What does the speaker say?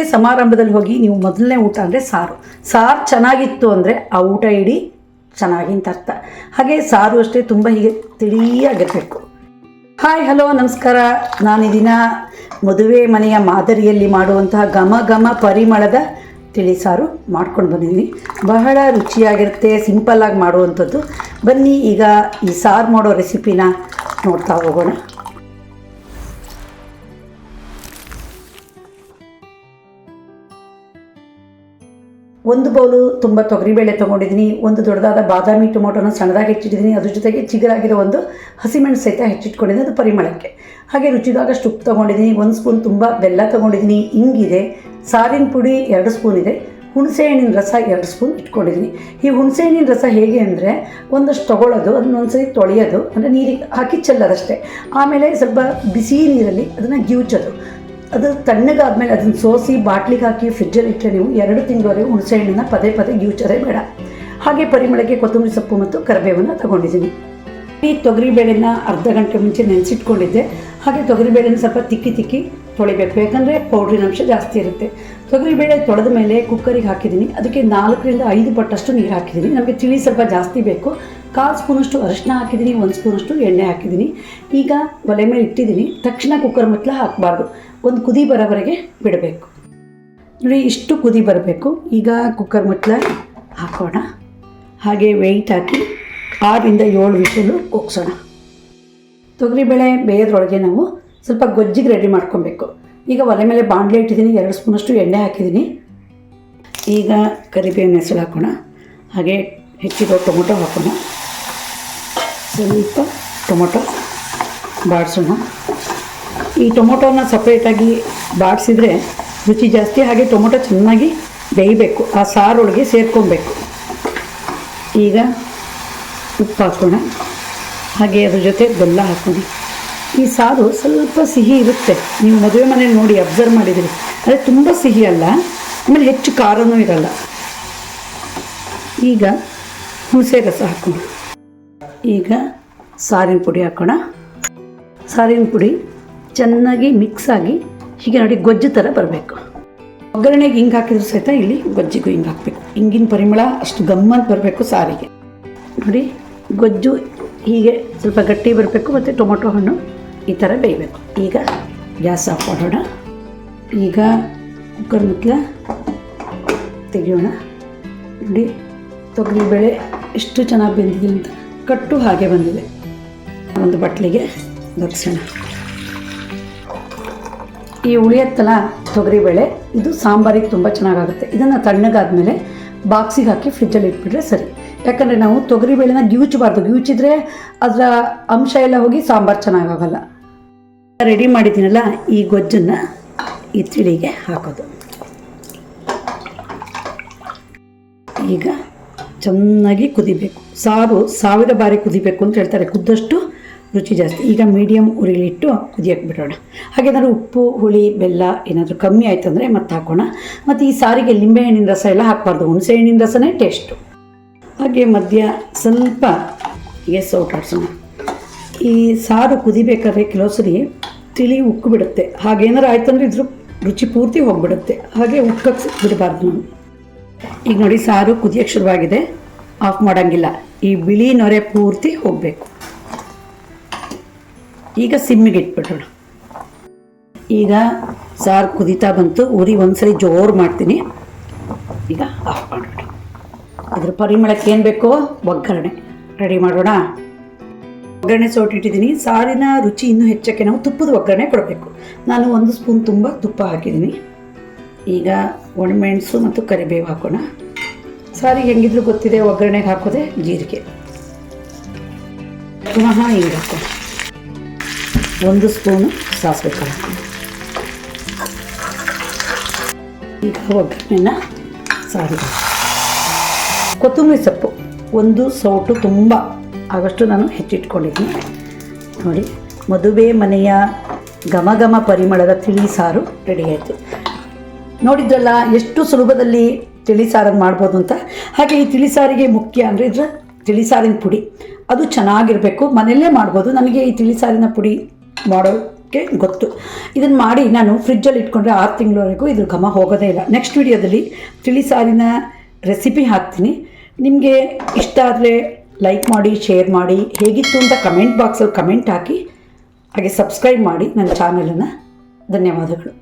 ಸಮಾರಂಭದಲ್ಲಿ ಹೋಗಿ ನೀವು ಮೊದಲನೇ ಊಟ ಅಂದರೆ ಸಾರು. ಸಾರು ಚೆನ್ನಾಗಿತ್ತು ಅಂದರೆ ಆ ಊಟ ಇಡೀ ಚೆನ್ನಾಗಿ ಅಂತ ಅರ್ಥ ಹಾಗೆ ಸಾರು ಅಷ್ಟೇ ತುಂಬ ಹೀಗೆ ತಿಳಿಯಾಗಿರಬೇಕು. ಹಾಯ್ ಹಲೋ ನಮಸ್ಕಾರ. ನಾನು ಈ ದಿನ ಮದುವೆ ಮನೆಯ ಮಾದರಿಯಲ್ಲಿ ಮಾಡುವಂತಹ ಘಮ ಘಮ ಪರಿಮಳದ ತಿಳಿ ಸಾರು ಮಾಡ್ಕೊಂಡು ಬಂದಿದ್ದೀನಿ. ಬಹಳ ರುಚಿಯಾಗಿರುತ್ತೆ ಸಿಂಪಲ್ಲಾಗಿ ಮಾಡುವಂಥದ್ದು. ಬನ್ನಿ, ಈಗ ಈ ಸಾರು ಮಾಡೋ ರೆಸಿಪಿನ ನೋಡ್ತಾ ಹೋಗೋಣ. ಒಂದು ಬೌಲು ತುಂಬ ತೊಗರಿಬೇಳೆ ತೊಗೊಂಡಿದ್ದೀನಿ, ಒಂದು ದೊಡ್ಡದಾದ ಬಾದಾಮಿ ಟೊಮೊಟೊನ ಸಣ್ಣದಾಗಿ ಹೆಚ್ಚಿಟ್ಟಿದ್ದೀನಿ, ಅದ್ರ ಜೊತೆಗೆ ಚಿಗರಾಗಿರೋ ಒಂದು ಹಸಿಮೆಣಸು ಸಹಿತ ಹೆಚ್ಚಿಟ್ಕೊಂಡಿದ್ದೀನಿ, ಅದು ಪರಿಮಳಕ್ಕೆ. ಹಾಗೆ ರುಚಿದಾಗಷ್ಟು ಉಪ್ಪು ತೊಗೊಂಡಿದ್ದೀನಿ, ಒಂದು ಸ್ಪೂನ್ ತುಂಬ ಬೆಲ್ಲ ತೊಗೊಂಡಿದ್ದೀನಿ ಹಿಂಗಿದೆ ಸಾರಿನ ಪುಡಿ ಎರಡು ಸ್ಪೂನ್ ಇದೆ, ಹುಣಸೆ ಹಣ್ಣಿನ ರಸ ಎರಡು ಸ್ಪೂನ್ ಇಟ್ಕೊಂಡಿದ್ದೀನಿ. ಈ ಹುಣಸೆ ಹಣ್ಣಿನ ರಸ ಹೇಗೆ ಅಂದರೆ, ಒಂದಷ್ಟು ತೊಗೊಳ್ಳೋದು, ಅದನ್ನ ಒಂದ್ಸರಿ ತೊಳೆಯೋದು, ಅಂದರೆ ನೀರಿಗೆ ಹಾಕಿ ಚೆಲ್ಲೋದಷ್ಟೇ. ಆಮೇಲೆ ಸ್ವಲ್ಪ ಬಿಸಿ ನೀರಲ್ಲಿ ಅದನ್ನು ಗಿವುಚೋದು ಅದು ತಣ್ಣಗಾದ್ಮೇಲೆ ಅದನ್ನು ಸೋಸಿ ಬಾಟ್ಲಿಗೆ ಹಾಕಿ ಫ್ರಿಜ್ಜಲ್ಲಿ ಇಟ್ಟರೆ ನೀವು ಎರಡು ತಿಂಗಳವರೆಗೆ ಹುಣಸೆ ಹಣ್ಣನ್ನು ಪದೇ ಪದೇ ಗಿವುಚೋದೇ ಬೇಡ. ಹಾಗೆ ಪರಿಮಳಕ್ಕೆ ಕೊತ್ತಂಬರಿ ಸೊಪ್ಪು ಮತ್ತು ಕರಿಬೇವನ್ನು ತಗೊಂಡಿದ್ದೀನಿ. ಈ ತೊಗರಿಬೇಳೆನ ಅರ್ಧ ಗಂಟೆ ಮುಂಚೆ ನೆನೆಸಿಟ್ಕೊಂಡಿದ್ದೆ. ಹಾಗೆ ತೊಗರಿಬೇಳೆನ ಸ್ವಲ್ಪ ತಿಕ್ಕಿ ತಿಕ್ಕಿ ತೊಳಿಬೇಕು. ಯಾಕಂದರೆ ಪೌಡ್ರಿನ ಅಂಶ ಜಾಸ್ತಿ ಇರುತ್ತೆ. ತೊಗರಿಬೇಳೆ ತೊಳೆದ ಮೇಲೆ ಕುಕ್ಕರಿಗೆ ಹಾಕಿದ್ದೀನಿ. ಅದಕ್ಕೆ ನಾಲ್ಕರಿಂದ ಐದು ಪಟ್ಟಷ್ಟು ನೀರು ಹಾಕಿದ್ದೀನಿ. ನಮಗೆ ತಿಳಿ ಸ್ವಲ್ಪ ಜಾಸ್ತಿ ಬೇಕು. ಕಾಲು ಸ್ಪೂನಷ್ಟು ಅರಿಶಿನ ಹಾಕಿದ್ದೀನಿ, ಒಂದು ಸ್ಪೂನಷ್ಟು ಎಣ್ಣೆ ಹಾಕಿದ್ದೀನಿ. ಈಗ ಒಲೆ ಮೇಲೆ ಇಟ್ಟಿದ್ದೀನಿ. ತಕ್ಷಣ ಕುಕ್ಕರ್ ಮುತ್ತಲ ಹಾಕಬಾರ್ದು. ಒಂದು ಕುದಿ ಬರೋವರೆಗೆ ಬಿಡಬೇಕು. ನೋಡಿ, ಇಷ್ಟು ಕುದಿ ಬರಬೇಕು. ಈಗ ಕುಕ್ಕರ್ ಮುತ್ತಲ ಹಾಕೋಣ. ಹಾಗೆ ವೆಯ್ಟ್ ಹಾಕಿ ಆರಿಂದ ಏಳು ವಿಷಲು ಕೂಗ್ಸೋಣ ತೊಗರಿಬೇಳೆ ಬೇಯೋದ್ರೊಳಗೆ ನಾವು ಸ್ವಲ್ಪ ಗೊಜ್ಜಿಗೆ ರೆಡಿ ಮಾಡ್ಕೊಬೇಕು. ಈಗ ಒಲೆ ಮೇಲೆ ಬಾಣಲೆ ಇಟ್ಟಿದ್ದೀನಿ, ಎರಡು ಸ್ಪೂನಷ್ಟು ಎಣ್ಣೆ ಹಾಕಿದ್ದೀನಿ. ಈಗ ಕರಿಬೇವಿನ ಹೆಸರು ಹಾಕೋಣ. ಹಾಗೆ ಹೆಚ್ಚಿರೋ ಟೊಮೊಟೊ ಹಾಕೋಣ. ಸ್ವಲ್ಪ ಟೊಮೊಟೊ ಬಾಡಿಸೋಣ. ಈ ಟೊಮೊಟೊನ ಸಪ್ರೇಟಾಗಿ ಬಾಡಿಸಿದ್ರೆ ರುಚಿ ಜಾಸ್ತಿ, ಹಾಗೆ ಟೊಮೊಟೊ ಚೆನ್ನಾಗಿ ಬೇಯಬೇಕು, ಆ ಸಾರೊಳಗೆ ಸೇರ್ಕೊಬೇಕು. ಈಗ ಉಪ್ಪು ಹಾಕೋಣ. ಹಾಗೆ ಅದ್ರ ಜೊತೆ ಬೆಲ್ಲ ಹಾಕೋಣ. ಈ ಸಾರು ಸ್ವಲ್ಪ ಸಿಹಿ ಇರುತ್ತೆ. ನೀವು ಮದುವೆ ಮನೇಲಿ ನೋಡಿ ಅಬ್ಸರ್ವ್ ಮಾಡಿದಿರಿ ಆದರೆ ತುಂಬ ಸಿಹಿ ಅಲ್ಲ, ಆಮೇಲೆ ಹೆಚ್ಚು ಖಾರನೂ ಇರಲ್ಲ. ಈಗ ಹುಣಸೆ ರಸ ಹಾಕೋಣ. ಈಗ ಸಾರಿನ ಪುಡಿ ಹಾಕೋಣ. ಸಾರಿನ ಪುಡಿ ಚೆನ್ನಾಗಿ ಮಿಕ್ಸ್ ಆಗಿ ಹೀಗೆ ನೋಡಿ ಗೊಜ್ಜು ಥರ ಬರಬೇಕು. ಒಗ್ಗರಣೆಗೆ ಹಿಂಗೆ ಹಾಕಿದ್ರು ಸಹಿತ ಇಲ್ಲಿ ಗೊಜ್ಜಿಗೂ ಹಿಂಗೆ ಹಾಕಬೇಕು. ಹಿಂಗಿನ ಪರಿಮಳ ಅಷ್ಟು ಗಮ್ಮಂತ ಬರಬೇಕು ಸಾರಿಗೆ. ನೋಡಿ ಗೊಜ್ಜು ಹೀಗೆ ಸ್ವಲ್ಪ ಗಟ್ಟಿ ಬರಬೇಕು ಮತ್ತು ಟೊಮೊಟೊ ಹಣ್ಣು ಈ ಥರ ಬೇಯಬೇಕು. ಈಗ ಗ್ಯಾಸ್ ಆಫ್ ಮಾಡೋಣ. ಈಗ ಕುಕ್ಕರ್ ಮುತ್ತಲ ತೆಗೆಯೋಣ. ನೋಡಿ ತೊಗರಿಬೇಳೆ ಎಷ್ಟು ಚೆನ್ನಾಗಿ ಬೆಂದಿದೆ ಅಂತ. ಕಟ್ಟು ಹಾಗೆ ಬಂದಿದೆ. ಒಂದು ಬಟ್ಲಿಗೆ ದೊರಕಿಸೋಣ ಈ ಉಳಿಯತ್ತಲ ತೊಗರಿಬೇಳೆ ಇದು ಸಾಂಬಾರಿಗೆ ತುಂಬ ಚೆನ್ನಾಗಾಗುತ್ತೆ. ಇದನ್ನು ತಣ್ಣಗಾದ್ಮೇಲೆ ಬಾಕ್ಸಿಗೆ ಹಾಕಿ ಫ್ರಿಜ್ಜಲ್ಲಿ ಇಟ್ಬಿಟ್ರೆ ಸರಿ. ಯಾಕಂದರೆ ನಾವು ತೊಗರಿಬೇಳೆನ ಗ್ಯೂಚಬಾರ್ದು ಗ್ಯೂಚಿದ್ರೆ ಅದರ ಅಂಶ ಎಲ್ಲ ಹೋಗಿ ಸಾಂಬಾರು ಚೆನ್ನಾಗಾಗಲ್ಲ. ರೆಡಿ ಮಾಡಿದ್ದೀನಲ್ಲ, ಈ ಗೊಜ್ಜನ್ನು ಈ ತಿಳಿಗೆ ಹಾಕೋದು. ಈಗ ಚೆನ್ನಾಗಿ ಕುದಿಬೇಕು. ಸಾರು ಸಾವಿರ ಬಾರಿ ಕುದಿಬೇಕು ಅಂತ ಹೇಳ್ತಾರೆ. ಕುದ್ದಷ್ಟು ರುಚಿ ಜಾಸ್ತಿ. ಈಗ ಮೀಡಿಯಮ್ ಉರಿಲಿಟ್ಟು ಕುದಿಯಕ್ಕೆ ಬಿಡೋಣ. ಹಾಗೇನಾದ್ರು ಉಪ್ಪು, ಹುಳಿ, ಬೆಲ್ಲ ಏನಾದರೂ ಕಮ್ಮಿ ಆಯ್ತು ಅಂದರೆ ಮತ್ತೆ ಹಾಕೋಣ. ಮತ್ತು ಈ ಸಾರಿಗೆ ಲಿಂಬೆಹಣ್ಣಿನ ರಸ ಎಲ್ಲ ಹಾಕಬಾರ್ದು. ಹುಣಸೆ ಹಣ್ಣಿನ ರಸನೇ ಟೇಸ್ಟು ಹಾಗೆ ಮಧ್ಯ ಸ್ವಲ್ಪ ಗ್ಯಾಸ್ ಔಟ್ ಆಡ್ಸೋಣ ಈ ಸಾರು ಕುದಿಬೇಕಾದ್ರೆ ಕೆಲವು ಸರಿ ತಿಳಿ ಉಕ್ಕು ಬಿಡುತ್ತೆ. ಹಾಗೇನಾರು ಆಯ್ತು ಅಂದರೆ ಇದ್ರ ರುಚಿ ಪೂರ್ತಿ ಹೋಗ್ಬಿಡುತ್ತೆ. ಹಾಗೆ ಉಕ್ಕಕ್ಕೆ ಬಿಡಬಾರ್ದು ನಾವು. ಈಗ ನೋಡಿ ಸಾರು ಕುದಿಯೋಕ್ಕೆ ಶುರುವಾಗಿದೆ. ಆಫ್ ಮಾಡೋಂಗಿಲ್ಲ. ಈ ಬಿಳಿ ನೊರೆ ಪೂರ್ತಿ ಹೋಗಬೇಕು. ಈಗ ಸಿಮ್ಮಿಗೆ ಇಟ್ಬಿಡೋಣ. ಈಗ ಸಾರು ಕುದೀತಾ ಬಂತು. ಉರಿ ಒಂದ್ಸರಿ ಜೋರು ಮಾಡ್ತೀನಿ. ಈಗ ಆಫ್ ಮಾಡೋಣ. ಅದ್ರ ಪರಿಮಳಕ್ಕೆ ಏನು ಬೇಕೋ? ಒಗ್ಗರಣೆ. ರೆಡಿ ಮಾಡೋಣ? ಒಗ್ಗರಣೆ ಸೋಟಿಟ್ಟಿದ್ದೀನಿ. ಸಾರಿನ ರುಚಿ ಇನ್ನೂ ಹೆಚ್ಚಕ್ಕೆ ನಾವು ತುಪ್ಪದ ಒಗ್ಗರಣೆ ಕೊಡಬೇಕು. ನಾನು ಒಂದು ಸ್ಪೂನ್ ತುಂಬ ತುಪ್ಪ ಹಾಕಿದ್ದೀನಿ. ಈಗ ಒಣಮೆಣಸು ಮತ್ತು ಕರಿಬೇವು ಹಾಕೋಣ. ಸಾರಿಗೆ ಹೆಂಗಿದ್ರು ಗೊತ್ತಿದೆ, ಒಗ್ಗರಣೆಗೆ ಹಾಕೋದೆ ಜೀರಿಗೆ. ಪುನಃ ಹಿಂಗೆ ಹಾಕೋಣ. ಒಂದು ಸ್ಪೂನು ಸಾಸಿವೆ ಕಾಳು ಈಗ ಒಗ್ಗರಣೆನ ಸಾರಿಗೆ ಕೊತ್ತಂಬರಿ ಸೊಪ್ಪು. ಒಂದು ಸೌಟು ತುಂಬ ಆಗಷ್ಟು ನಾನು ಹೆಚ್ಚಿಟ್ಕೊಂಡಿದ್ದೀನಿ. ನೋಡಿ, ಮದುವೆ ಮನೆಯ ಘಮ ಘಮ ಪರಿಮಳದ ತಿಳಿ ಸಾರು ರೆಡಿ ಆಯಿತು. ನೋಡಿದ್ರಲ್ಲ, ಎಷ್ಟು ಸುಲಭದಲ್ಲಿ ತಿಳಿಸಾರನ್ನು ಮಾಡ್ಬೋದು ಅಂತ? ಹಾಗೆ ಈ ತಿಳಿ ಸಾರಿಗೆ ಮುಖ್ಯ ಅಂದರೆ ಇದ್ರ ತಿಳಿಸಾರಿನ ಪುಡಿ. ಅದು ಚೆನ್ನಾಗಿರಬೇಕು, ಮನೆಯಲ್ಲೇ ಮಾಡ್ಬೋದು. ನನಗೆ ಈ ತಿಳಿಸಾರಿನ ಪುಡಿ ಮಾಡೋಕ್ಕೆ ಗೊತ್ತು. ಇದನ್ನು ಮಾಡಿ ನಾನು ಫ್ರಿಜ್ಜಲ್ಲಿ ಇಟ್ಕೊಂಡ್ರೆ ಆರು ತಿಂಗಳವರೆಗೂ ಇದ್ರ ಘಮ ಹೋಗೋದೇ ಇಲ್ಲ. ನೆಕ್ಸ್ಟ್ ವಿಡಿಯೋದಲ್ಲಿ ತಿಳಿಸಾರಿನ ರೆಸಿಪಿ ಹಾಕ್ತೀನಿ. ನಿಮಗೆ ಇಷ್ಟ ಆದರೆ ಲೈಕ್ ಮಾಡಿ ಶೇರ್ ಮಾಡಿ. ಹೇಗಿತ್ತು ಅಂತ ಕಮೆಂಟ್ ಬಾಕ್ಸಲ್ಲಿ ಕಮೆಂಟ್ ಹಾಕಿ, ಹಾಗೆ ಸಬ್ಸ್ಕ್ರೈಬ್ ಮಾಡಿ ನನ್ನ ಚಾನಲನ್ನು ಧನ್ಯವಾದಗಳು.